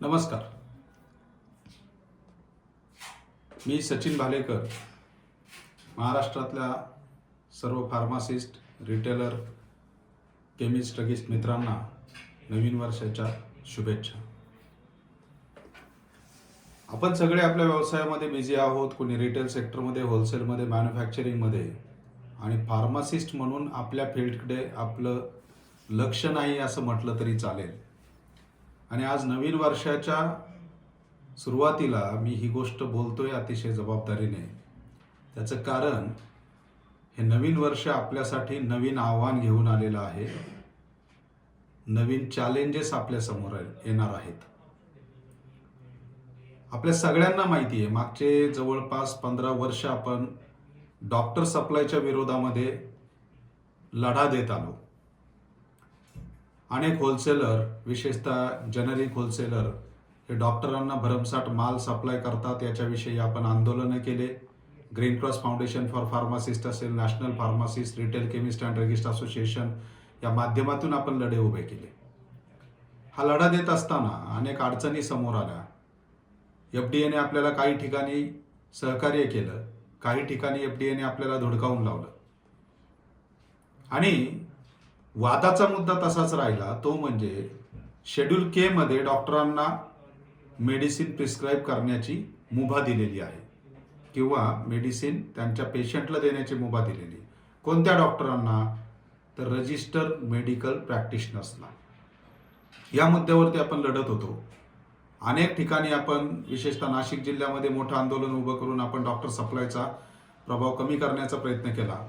नमस्कार. मी सचिन भालेकर महाराष्ट्रातल्या सर्व फार्मासिस्ट रिटेलर केमिस्ट ड्रगिस्ट मित्रांना नवीन वर्षाच्या शुभेच्छा. आपण सगळे आपल्या व्यवसायामध्ये बिझी आहोत कोणी रिटेल सेक्टरमध्ये होलसेलमध्ये मॅन्युफॅक्चरिंगमध्ये आणि फार्मासिस्ट म्हणून आपल्या फील्डकडे आपलं लक्ष नाही असं म्हटलं तरी चालेल. आणि आज नवीन वर्षाच्या सुरुवातीला मी ही गोष्ट बोलतोय अतिशय जबाबदारीने. त्याचं कारण हे नवीन वर्ष आपल्यासाठी नवीन आव्हान घेऊन आलेलं आहे. नवीन चॅलेंजेस आपल्यासमोर येणार आहेत. आपल्या सगळ्यांना माहिती आहे मागचे जवळपास पंधरा वर्ष आपण डॉक्टर सप्लायच्या विरोधामध्ये लढा देत आलो. अनेक होलसेलर विशेषतः जनरिक होलसेलर हे डॉक्टरांना भरमसाठ माल सप्लाय करतात. याच्याविषयी आपण आंदोलनं केले. Green Cross Foundation for pharmacist असेल national pharmacist retail chemist and registered association या माध्यमातून आपण लढे उभे केले. हा लढा देत असताना अनेक अडचणी समोर आल्या. एफ डी एने आपल्याला काही ठिकाणी सहकार्य केलं. काही ठिकाणी एफ डी एने आपल्याला धुडकावून लावलं. आणि वादाचा मुद्दा तसाच राहिला तो म्हणजे शेड्यूल के मध्ये डॉक्टरांना मेडिसिन प्रिस्क्राईब करण्याची मुभा दिलेली आहे. किंवा मेडिसिन त्यांच्या पेशंटला देण्याची मुभा दिलेली. कोणत्या डॉक्टरांना? तर रजिस्टर मेडिकल प्रॅक्टिशनर्सला या मुद्द्यावरती आपण लढत होतो. अनेक ठिकाणी आपण विशेषतः नाशिक जिल्ह्यामध्ये मोठं आंदोलन उभं करून आपण डॉक्टर सप्लायचा प्रभाव कमी करण्याचा प्रयत्न केला.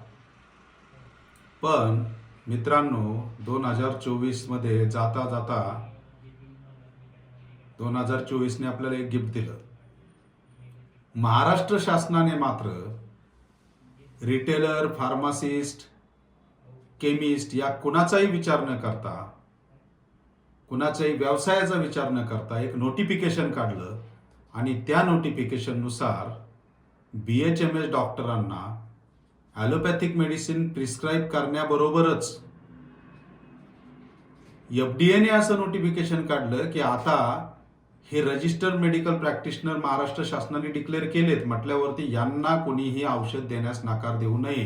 पण मित्रांनो दोन हजार चोवीसमध्ये जाता जाता दोन हजार चोवीसने आपल्याला एक गिफ्ट दिलं. महाराष्ट्र शासनाने मात्र रिटेलर फार्मासिस्ट केमिस्ट या कुणाचाही विचार न करता कुणाचाही व्यवसायाचा विचार न करता एक नोटिफिकेशन काढलं आणि त्या नोटिफिकेशननुसार बी एच एम एस डॉक्टरांना ॲलोपॅथिक मेडिसिन प्रिस्क्राईब करण्याबरोबरच एफ डी एने असं नोटिफिकेशन काढलं की आता हे रजिस्टर्ड मेडिकल प्रॅक्टिशनर महाराष्ट्र शासनाने डिक्लेअर केलेत. म्हटल्यावरती यांना कोणीही औषध देण्यास नकार देऊ नये.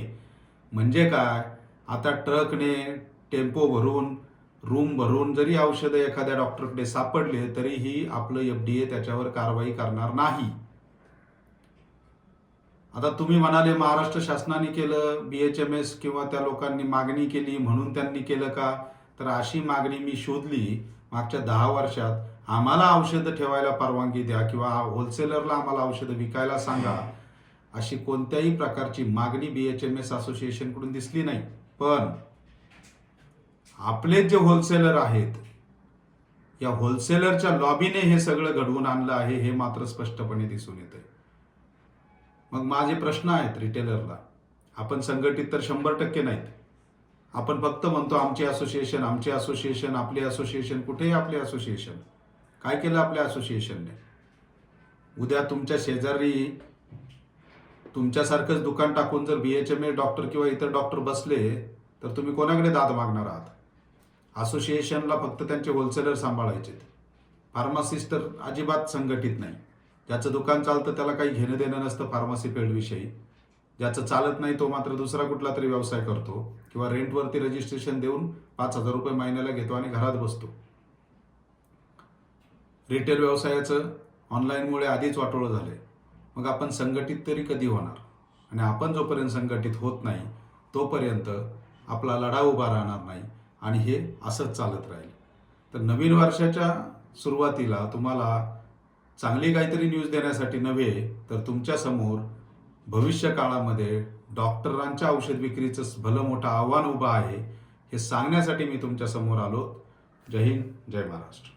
म्हणजे काय? आता ट्रकने टेम्पो भरून रूम भरून जरी औषधं एखाद्या डॉक्टरकडे सापडले तरीही आपलं एफ डी ए त्याच्यावर कारवाई करणार नाही. आता तुम्ही म्हणाले महाराष्ट्र शासनाने केलं बी एच एम एस किंवा त्या लोकांनी मागणी केली म्हणून त्यांनी केलं का? तर अशी मागणी मी शोधली मागच्या दहा वर्षात. आम्हाला औषधं ठेवायला परवानगी द्या किंवा होलसेलरला आम्हाला औषधं विकायला सांगा. अशी कोणत्याही प्रकारची मागणी बी एच एम एस असोसिएशनकडून दिसली नाही. पण आपले जे होलसेलर आहेत या होलसेलरच्या लॉबीने हे सगळं घडवून आणलं आहे हे मात्र स्पष्टपणे दिसून येत आहे मग माझे प्रश्न आहेत रिटेलरला आपण संघटित तर शंभर टक्के नाहीत. आपण फक्त म्हणतो आमचे असोसिएशन आमचे असोसिएशन आपले असोसिएशन कुठेही आपले असोसिएशन. काय केलं आपल्या असोसिएशनने? उद्या तुमच्या शेजारी तुमच्यासारखंच दुकान टाकून जर B H M A doctor किंवा इतर डॉक्टर बसले तर तुम्ही कोणाकडे दाद मागणार आहात? असोसिएशनला फक्त त्यांचे होलसेलर सांभाळायचे फार्मासिस्ट तर अजिबात संघटित नाही. ज्याचं दुकान चालतं त्याला काही घेणं देणं नसतं फार्मसी फील्डविषयी. ज्याचं चालत नाही तो मात्र दुसरा कुठला तरी व्यवसाय करतो किंवा रेंटवरती रजिस्ट्रेशन देऊन पाच हजार रुपये महिन्याला घेतो आणि घरात बसतो. रिटेल व्यवसायाचं ऑनलाईनमुळे आधीच वाटोळं झालंय. मग आपण संघटित तरी कधी होणार? आणि आपण जोपर्यंत संघटित होत नाही तोपर्यंत आपला लढा उभा राहणार नाही आणि हे असंच चालत राहील. तर नवीन वर्षाच्या सुरुवातीला तुम्हाला चांगली काहीतरी न्यूज देण्यासाठी नव्हे तर तुमच्यासमोर भविष्य काळामध्ये डॉक्टरांच्या औषध विक्रीचं भलं मोठं आव्हान उभं आहे हे सांगण्यासाठी मी तुमच्यासमोर आलो. जय हिंद जय महाराष्ट्र.